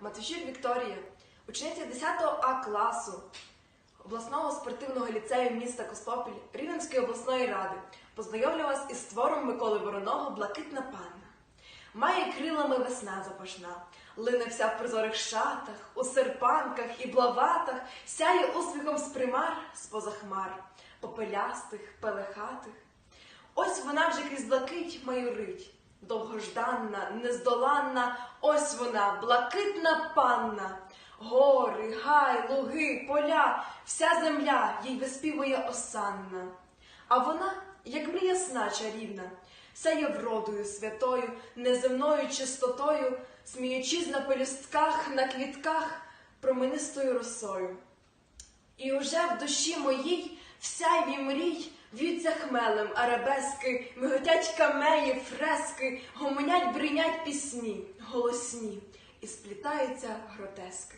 Матвіщук Вікторія, учениця 10 А класу обласного спортивного ліцею міста Костопіль Рівненської обласної ради, познайомлю вас із твором Миколи Вороного Блакитна панна. Має крилами весна запашна, лине вся в прозорих шатах, у серпанках і блаватах, сяє успіхом з примар, з-поза хмар, попелястих, пелехатих. Ось вона вже крізь блакить майорить, довгожданна, нездоланна, ось вона, блакитна панна. Гори, гай, луги, поля, вся земля їй виспівує осанна. А вона, як мрія сна чарівна, сяє вродою святою, неземною чистотою, сміючись на пелюстках, на квітках, променистою росою. І уже в душі моїй всяйві мрій в'ються хмелем арабески, миготять камеї, фрески, гомонять, бринять пісні, голосні, і сплітаються гротески.